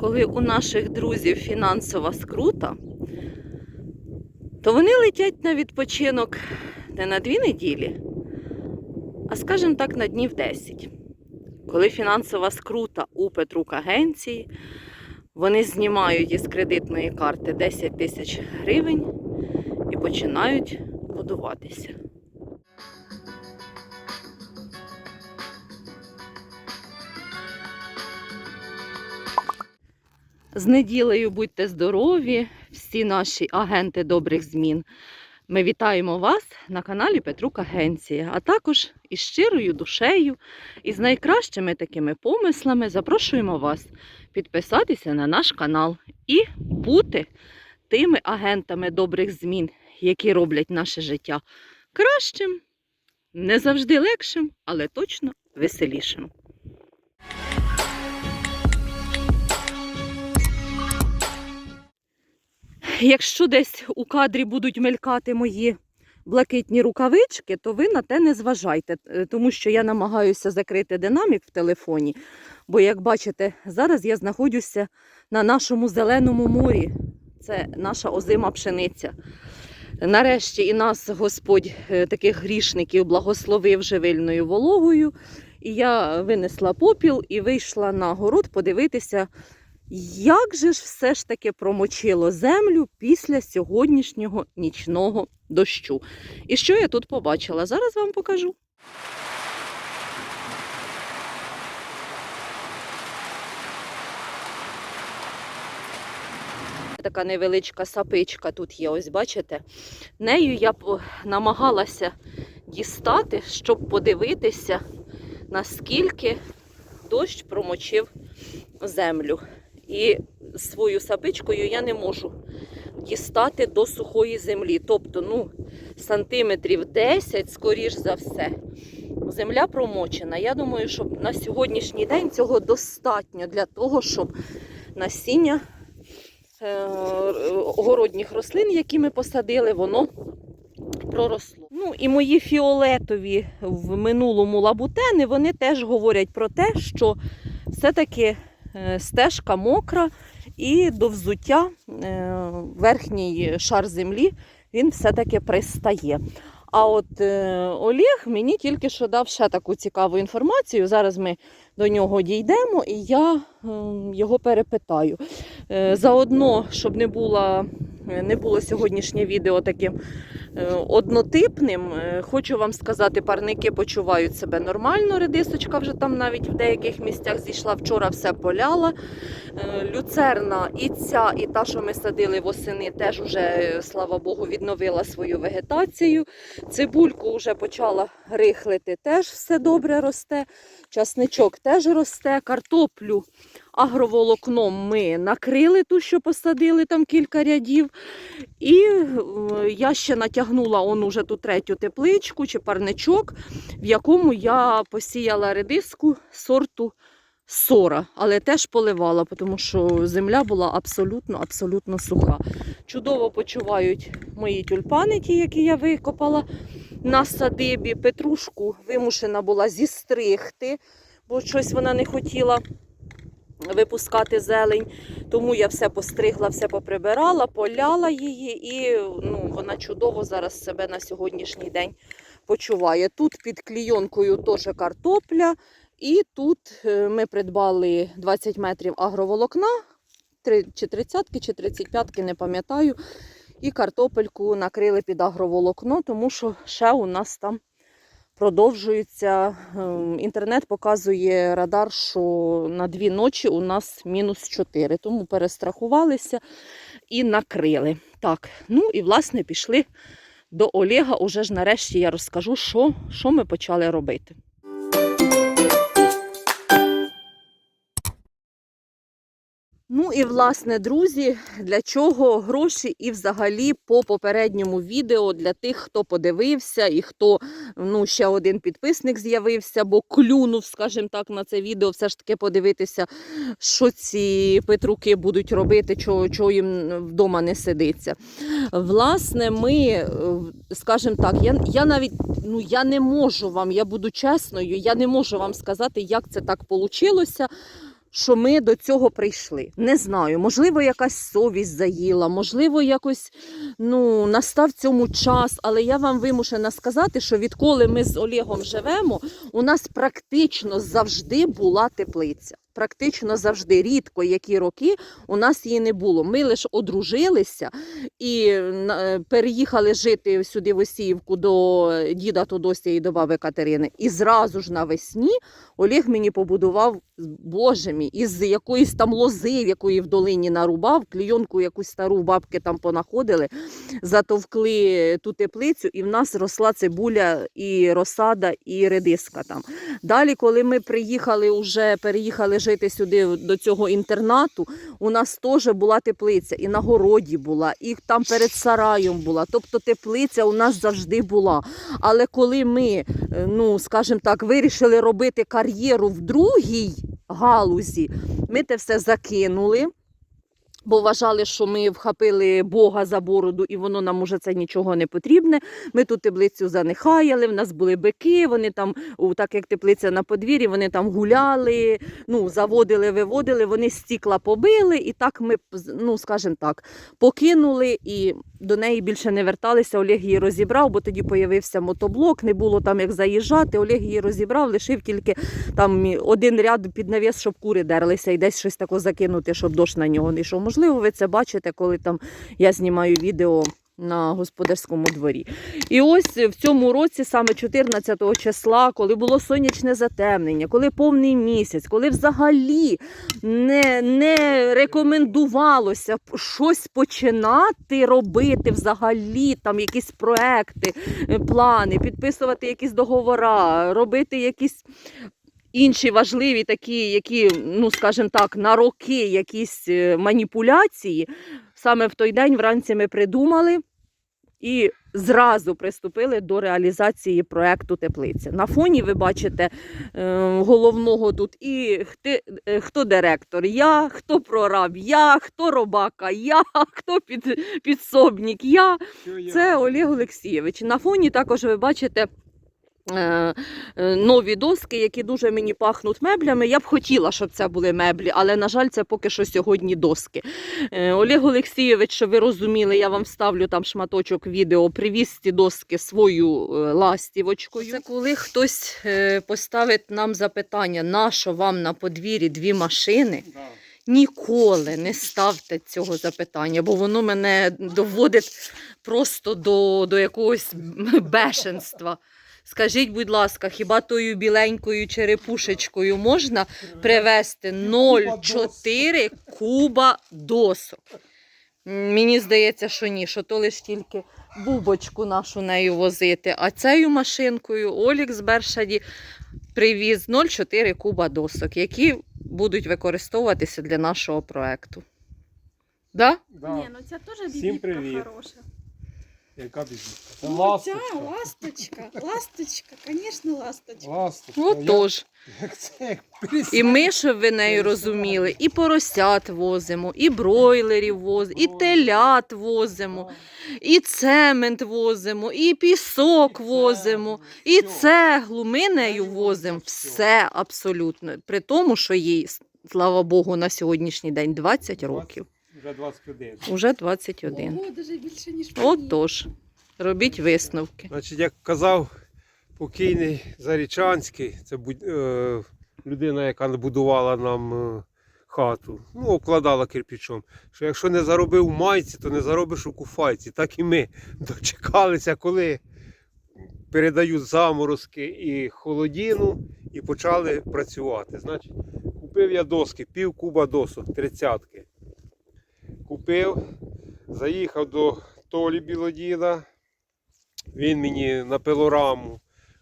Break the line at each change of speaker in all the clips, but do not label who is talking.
коли у наших друзів фінансова скрута, то вони летять на відпочинок не на дві неділі, а скажімо так, на днів 10. Коли фінансова скрута у Петрук агенції, вони знімають із кредитної карти 10 тисяч гривень і починають будуватися. З неділею будьте здорові, всі наші агенти добрих змін. Ми вітаємо вас на каналі Петрук Агенція, а також із щирою душею і з найкращими такими помислами запрошуємо вас підписатися на наш канал і бути тими агентами добрих змін, які роблять наше життя кращим, не завжди легшим, але точно веселішим. Якщо десь у кадрі будуть мелькати мої блакитні рукавички, то ви на те не зважайте, е, тому що я намагаюся закрити динамік в телефоні. Бо, як бачите, зараз я знаходжуся на нашому зеленому морі. Це наша озима пшениця. Нарешті і нас Господь е, таких грішників благословив живильною вологою. І я винесла попіл і вийшла на город подивитися, як же ж все ж таки промочило землю після сьогоднішнього нічного дощу? І що я тут побачила? Зараз вам покажу. Така невеличка сапичка тут є, ось бачите. Нею я намагалася дістати, щоб подивитися, наскільки дощ промочив землю. І свою сапичкою я не можу дістати до сухої землі. Тобто, ну, сантиметрів 10, скоріш за все, земля промочена. Я думаю, що на сьогоднішній день цього достатньо для того, щоб насіння е, огородніх рослин, які ми посадили, воно проросло. Ну і мої фіолетові в минулому лабутени, вони теж говорять про те, що все-таки е, стежка мокра, і до взуття е, верхній шар землі він все-таки пристає. А от е, Олег мені тільки що дав ще таку цікаву інформацію. Зараз ми до нього дійдемо і я е, його перепитаю. Е, заодно, щоб не було, не було сьогоднішнє відео таким е, однотипним, е, хочу вам сказати, парники почувають себе нормально. Редисочка вже там навіть в деяких місцях зійшла. Вчора все поляла. Е, Люцерна і ця, і та, що ми садили восени, теж уже, е, слава Богу, відновила свою вегетацію. Цибульку вже почала рихлити, теж все добре росте. Часничок теж росте, картоплю агроволокном ми накрили ту, що посадили там кілька рядів. І е, я ще натягнула он уже ту третю тепличку чи парничок, в якому я посіяла редиску сорту сора, але теж поливала, тому що земля була абсолютно абсолютно суха. Чудово почувають мої тюльпани, ті, які я викопала на садибі. Петрушку вимушена була зістригти, бо щось вона не хотіла випускати зелень. Тому я все постригла, все поприбирала, поляла її, і ну, вона чудово зараз себе на сьогоднішній день почуває. Тут під клійонкою теж картопля, і тут е, ми придбали 20 метрів агроволокна, чи 30 чи 35 не пам'ятаю. І картопельку накрили під агроволокно, тому що ще у нас там продовжується. ем, Інтернет показує радар, що на дві ночі у нас мінус 4, тому перестрахувалися і накрили. Так, ну і власне пішли до Олега. Уже ж нарешті я розкажу, що, що ми почали робити. Ну і власне, друзі, для чого гроші і взагалі по попередньому відео для тих, хто подивився і хто ну ще один підписник з'явився, бо клюнув, скажімо так, на це відео, все ж таки подивитися, що ці петруки будуть робити, чого, чого їм вдома не сидиться. Власне, ми, е, скажімо так, я, я навіть ну я не можу вам, я буду чесною, я не можу вам сказати, як це так вийшло. Що ми до цього прийшли. Не знаю. Можливо, якась совість заїла, можливо, якось ну, настав цьому час. Але я вам вимушена сказати, що відколи ми з Олегом живемо, у нас практично завжди була теплиця. Практично завжди, рідко які роки у нас її не було. Ми лише одружилися і переїхали жити сюди в Осіївку до діда Тодосія і до баби Катерини. І зразу ж навесні Олег мені побудував, боже мій, із якоїсь там лози, в якої в долині нарубав, клійонку якусь стару бабки там понаходили, затовкли ту теплицю, і в нас росла цибуля, і розсада, і редиска там. Далі, коли ми приїхали уже, переїхали жити сюди до цього інтернату, у нас теж була теплиця, і на городі була, і там перед сараєм була. Тобто теплиця у нас завжди була. Але коли ми, е, ну скажімо так, вирішили робити кар'єру в другій галузі, ми те все закинули. Бо вважали, що ми вхопили Бога за бороду, і воно нам уже це нічого не потрібне. Ми ту теплицю занехаяли, в нас були бики, вони там, так як теплиця на подвір'ї, вони там гуляли, ну, заводили, виводили, вони стікла побили, і так ми, ну, скажімо так, покинули і до неї більше не верталися. Олег її розібрав, бо тоді появився мотоблок, не було там як заїжджати. Олег її розібрав, лишив тільки там один ряд під навіс, щоб кури дерлися, і десь щось таке закинути, щоб дощ на нього не йшов. Можливо, ви це бачите, коли там я знімаю відео. На господарському дворі. І ось в цьому році, саме 14 числа, коли було сонячне затемнення, коли повний місяць, коли взагалі не, не рекомендувалося щось починати робити, взагалі там якісь проекти, е, плани, підписувати якісь договори, робити якісь. Інші важливі такі, які, ну скажімо так, на роки якісь е, маніпуляції. Саме в той день вранці ми придумали і зразу приступили до реалізації проекту теплиця. На фоні ви бачите е, головного тут і е, хто директор, я, хто прораб, я, хто робака, я, хто під, підсобник, я. Це Олег Олексійович. На фоні також ви бачите. Е, е, Нові доски, які дуже мені пахнуть меблями. Я б хотіла, щоб це були меблі, але, на жаль, це поки що сьогодні доски. Е, Олег Олексійович, щоб ви розуміли, я вам ставлю там шматочок відео, привіз ці доски свою ластівочкою. Це коли хтось поставить нам запитання, на що вам на подвір'ї дві машини, Ніколи не ставте цього запитання, бо воно мене доводить просто до, до якогось бешенства. Скажіть, будь ласка, хіба тою біленькою черепушечкою можна привезти 0,4 куба досок? Мені здається, що ні, що то лише тільки бубочку нашу нею возити. А цією машинкою Олік з Бершаді привіз 0,4 куба досок, які будуть використовуватися для нашого проекту. Да?
Да.
Ні, ну це теж бібітка хороша.
Яка бізнес? Це
Ну,
ласточка.
ця ласточка, ласточка, звісно, ласточка.
Ласточка.
Отож.
Як, як це як.
І ми, щоб ви нею розуміли, і поросят возимо, і бройлерів возимо, і телят возимо, і цемент возимо, і пісок возимо, і цеглу. Ми нею возимо все абсолютно. При тому, що їй, слава Богу, на сьогоднішній день 20 років.
Вже 21.
Уже 21.
Ого, даже більше, ніж мені.
Отож, робіть висновки.
Значить, як казав покійний Зарічанський, це е, людина, яка будувала нам е, хату, ну, обкладала кирпичом, що якщо не заробив у майці, то не заробиш у куфайці. Так і ми дочекалися, коли передають заморозки і холодіну, і почали працювати. Значить, купив я доски, пів куба досок, тридцятки. Купив, заїхав до Толі Білодіда. Він мені на пилораму.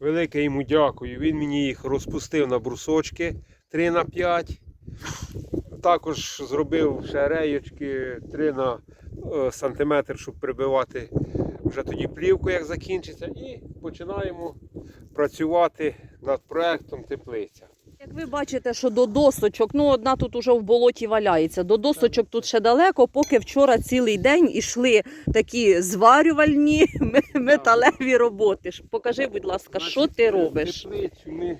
Велике йому дякую. Він мені їх розпустив на брусочки 3 на 5. Також зробив ще реєчки 3 на е, сантиметр, щоб прибивати вже тоді плівку, як закінчиться. І починаємо працювати над проектом теплиця.
Як ви бачите, що до досочок, ну одна тут уже в болоті валяється, до досочок тут ще далеко, поки вчора цілий день ішли такі зварювальні металеві роботи. Покажи, будь ласка, що ти робиш?
Теплицю ми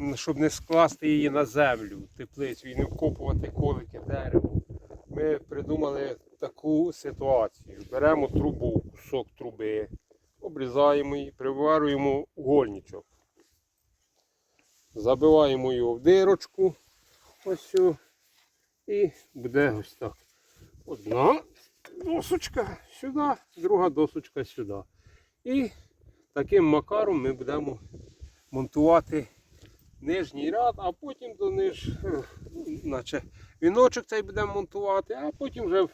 е, щоб не скласти її на землю, теплицю і не вкопувати колики дерево, ми придумали таку ситуацію. Беремо трубу, кусок труби, обрізаємо її, приварюємо угольничок. Забиваємо його в дирочку. Ось і буде ось так. Одна досочка сюди, друга досочка сюди. І таким макаром ми будемо монтувати нижній ряд, а потім до ниж, ну, наче віночок цей будемо монтувати, а потім вже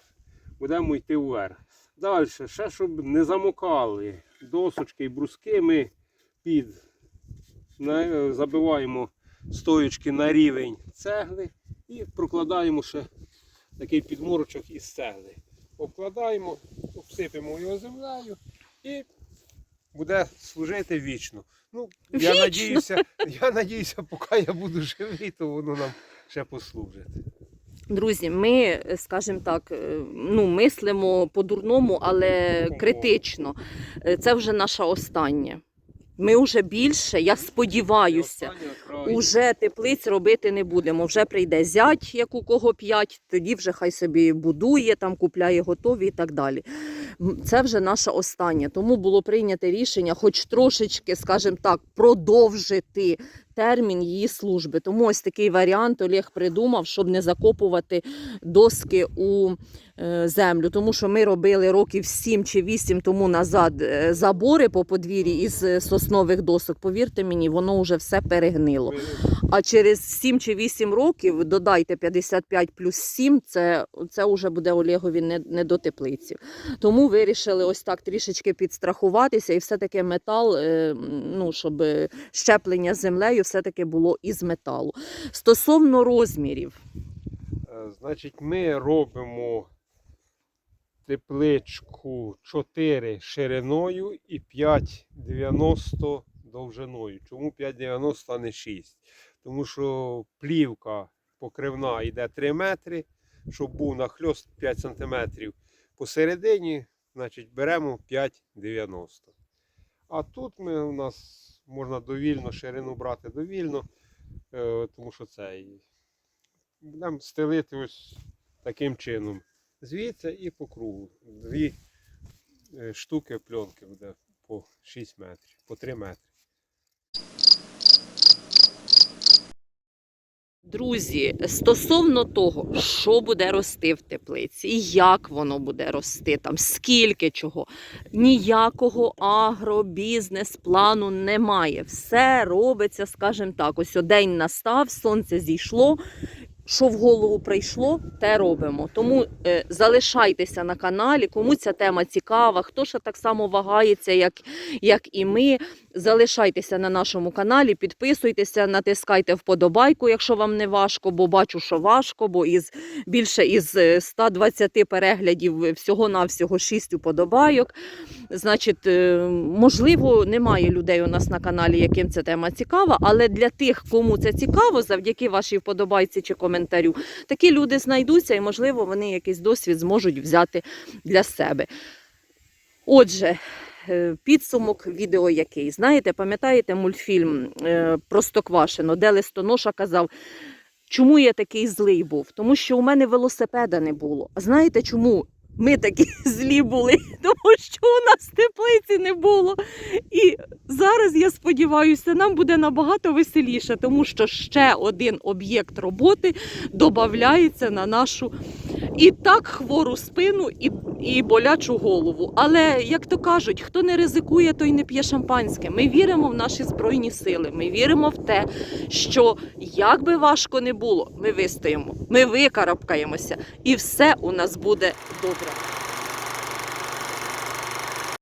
будемо йти вверх. Далі, ще щоб не замокали досочки і бруски, ми під забиваємо стоючки на рівень цегли і прокладаємо ще такий підморочок із цегли. Обкладаємо, обсипемо його землею і буде служити вічно. Ну, я
Вічно?
надіюся, я надіюся, поки я буду живий, то воно нам ще послужить.
Друзі, ми, скажімо так, е, ну, мислимо по-дурному, але критично. Е, Це вже наша остання. Ми вже більше, я сподіваюся, уже теплиць робити не будемо. Вже прийде зять, як у кого п'ять, тоді вже хай собі будує, там купляє готові і так далі. Це вже наше останнє. Тому було прийнято рішення, хоч трошечки, скажімо так, продовжити термін її служби. Тому ось такий варіант Олег придумав, щоб не закопувати доски у е, землю. Тому що ми робили років 7 чи 8 тому назад е, забори по подвір'ї із е, соснових досок. Повірте мені, воно вже все перегнило. А через 7 чи 8 років додайте 55 плюс 7, це, це вже буде Олегові не, не до теплиці. Тому вирішили ось так трішечки підстрахуватися, і все-таки метал, ну, щоб щеплення з землею все-таки було із металу. Стосовно розмірів,
Е, Значить, ми робимо тепличку 4 шириною і 5,90 довжиною. Чому 5,90, а не 6? Тому що плівка покривна йде 3 метри, щоб був нахльост 5 см. Посередині, значить, беремо 5,90. А тут ми у нас можна довільно ширину брати довільно, е, тому що це будемо стелити ось таким чином. Звідси і по кругу. Дві е, штуки пленки буде по 6 метрів, по 3 метри.
Друзі, стосовно того, що буде рости в теплиці, як воно буде рости, там скільки чого, ніякого агробізнес-плану немає. Все робиться, скажімо так, ось день настав, сонце зійшло. Що в голову прийшло, те робимо. Тому е, залишайтеся на каналі, кому ця тема цікава, хто ще так само вагається, як, як і ми. Залишайтеся на нашому каналі, підписуйтеся, натискайте вподобайку, якщо вам не важко, бо бачу, що важко, бо із більше із е, 120 переглядів всього-навсього 6 уподобайок. Значить, е, можливо, немає людей у нас на каналі, яким ця тема цікава, але для тих, кому це цікаво, завдяки вашій вподобайці чи коментарю, такі люди знайдуться і, можливо, вони якийсь досвід зможуть взяти для себе. Отже, е, підсумок відео який. Знаєте, пам'ятаєте мультфільм е, Простоквашино, де листоноша казав, чому я такий злий був? Тому що у мене велосипеда не було. А знаєте чому? Ми такі злі були, тому що у нас теплиці не було. І зараз я сподіваюся, нам буде набагато веселіше, тому що ще один об'єкт роботи додається на нашу і так хвору спину, і, і болячу голову. Але як то кажуть, хто не ризикує, той не п'є шампанське. Ми віримо в наші збройні сили. Ми віримо в те, що як би важко не було, ми вистоїмо, ми викарабкаємося, і все у нас буде добре.